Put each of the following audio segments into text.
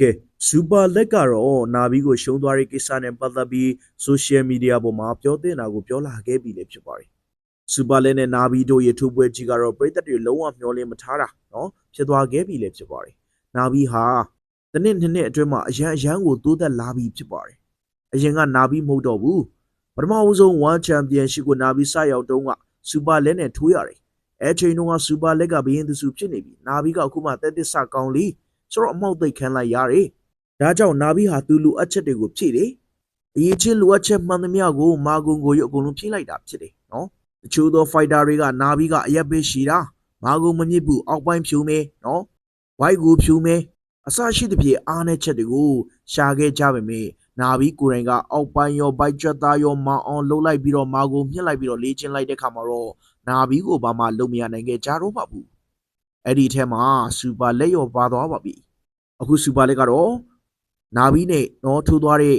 ကဲဇူပါလက်ကတော့နာဘီကိုရှုံးသွားတဲ့ကိစ္စနဲ့ပတ်သက်ပြီးဆိုရှယ်မီဒီယာပေါ်မှာပြောတင်တာကိုပြောလာခဲ့ပြီလည်းဖြစ်ပါတယ်။ဇူပါလက်နဲ့နာဘီတို့ရဲ့ထိုးပွဲကြီးကတော့ပြည်သက်တွေလုံးဝမျှော်လင့်မထားတာနော်ဖြစ်သွားခဲ့ပြီလည်းဖြစ်ပါတယ်။နာဘီဟာတနစ်နှစ်နှစ်အတွင်းမှာအရန်အရန်ကိုတိုးတက်လာပြီဖြစ်ပါတယ်။အရင်ကနာဘီမဟုတ်တော့ဘူး။ပထမဦးဆုံး World Championship ကိုနာဘီစရောက်တုန်းကဇူပါလက်နဲ့ထိုးရတယ်။အဲချိန်တုန်းကဇူပါလက်ကဘရင်သူစုဖြစ်နေပြီ။နာဘီကအခုမှတက်သစ်စကောင်းလေး။ ဆိုတော့အမောက်သိပ်ခံလိုက်ရတယ်ဒါကြောင့်နာဘီဟာသူ့လူအပ်ချက်တွေကိုဖြည့်တယ်အရေးချင်းလူအပ်ချက်မှန်သမျှကိုမာဂုံကိုရအကုန်လုံးဖြည့်လိုက်တာဖြစ်တယ်နော်တချို့သော fighter တွေကနာဘီကအရက်ပေးရှိတာမာဂုံမမြင့်ဘူးအောက်ပိုင်းဖြူမယ်နော်ဝိုက်ကိုဖြူမယ်အစရှိသဖြင့်အားနဲ့ချက်တွေကိုရှာခဲ့ကြပါမယ်နာဘီကိုယ်တိုင်ကအောက်ပိုင်းရောဘိုက်ချက်သားရောမောင်အောင်လှုပ်လိုက်ပြီးတော့မာဂုံမြင့်လိုက်ပြီးတော့လေ့ကျင့်လိုက်တဲ့ခါမှာတော့နာဘီကိုဘာမှလုံမရနိုင်ခဲ့ကြတော့ပါဘူးအဲ့ဒီထဲမှာစူပါလက်ရောပါသွားပါပြီ အခုစူပါလက်ကတော့နာဘီနဲ့တော့ထိုးသွားတဲ့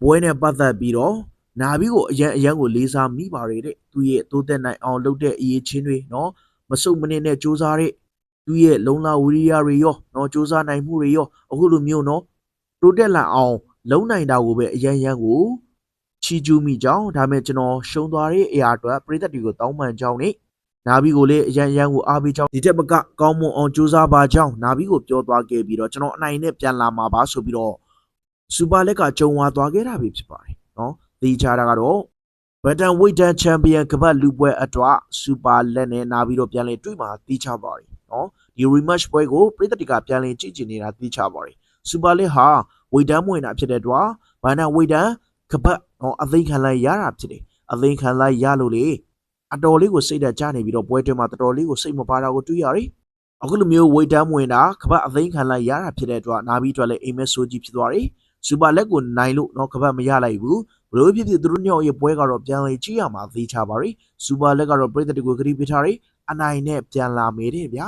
ပွဲနဲ့ပတ်သက်ပြီးတော့နာဘီကိုအရန်အရန်ကိုလေးစားမိပါရတဲ့သူရဲ့တိုးသက်နိုင်အောင်လုပ်တဲ့အရေးချင်းတွေနော်မစုံမနစ်နဲ့စူးစမ်းတဲ့သူရဲ့လုံလာဝီရိယတွေရောနော်စူးစမ်းနိုင်မှုတွေရောအခုလိုမျိုးနော်တိုးတက်လာအောင်လုံနိုင်တာကိုပဲအရန်ရန်ကိုချီကျူးမိကြောင်းဒါပေမဲ့ကျွန်တော်ရှုံးသွားတဲ့အရာအတွက်ပြည်သက်တွေကိုတောင်းပန်ကြောင်းနဲ့ နာဘီကိုလည်းအရန်ရန်ကိုအားပေးကြောင်းဒီတက်မကကောင်းမွန်အောင်ကြိုးစားပါကြောင်းနာဘီကိုပြောသွားခဲ့ပြီးတော့ကျွန်တော်အနိုင်နဲ့ပြန်လာမှာပါဆိုပြီးတော့စူပါလက်ကကြုံဝါသွားခဲ့တာပဲဖြစ်ပါတယ်နော်သိချတာကတော့ဘက်တန်ဝိတ်တန်ချန်ပီယံကပတ်လူပွဲအတွက်စူပါလက်နဲ့နာဘီတော့ပြန်လည်တွေ့မှာသိချပါတယ်နော်ဒီ rematch ပွဲကိုပြည်သက်တွေကပြန်လည်ကြည့်ကျင်နေတာသိချပါတယ်စူပါလက်ဟာဝိတ်တန်မွေနာဖြစ်တဲ့အတွက်ဘန်နာဝိတ်တန်ကပတ်တော့အသိခံလိုက်ရတာဖြစ်တယ်အသိခံလိုက်ရလို့လေ အတော်လေးကိုစိတ်ဓာတ်ကျနေပြီးတော့ပွဲတွင်မှာတော်တော်လေးကိုစိတ်မပါတာကိုတွေ့ရတယ်အခုလိုမျိုးဝေတန်းမဝင်တာကပတ်အသိခံလိုက်ရတာဖြစ်တဲ့အတွက်နာပြီးအတွက်လည်းအိမ်မက်ဆိုးကြီးဖြစ်သွားတယ်စူပါလက်ကိုနိုင်လို့တော့ကပတ်မရလိုက်ဘူးဘလို့ဖြစ်ဖြစ်သူတို့ညောင်ရဲ့ပွဲကတော့ပြန်လေကြည့်ရမှာသိချပါရီစူပါလက်ကတော့ပြည်သက်တွေကိုဂရီပေးထားတယ်အနိုင်နဲ့ပြန်လာမေးတယ်ဗျာ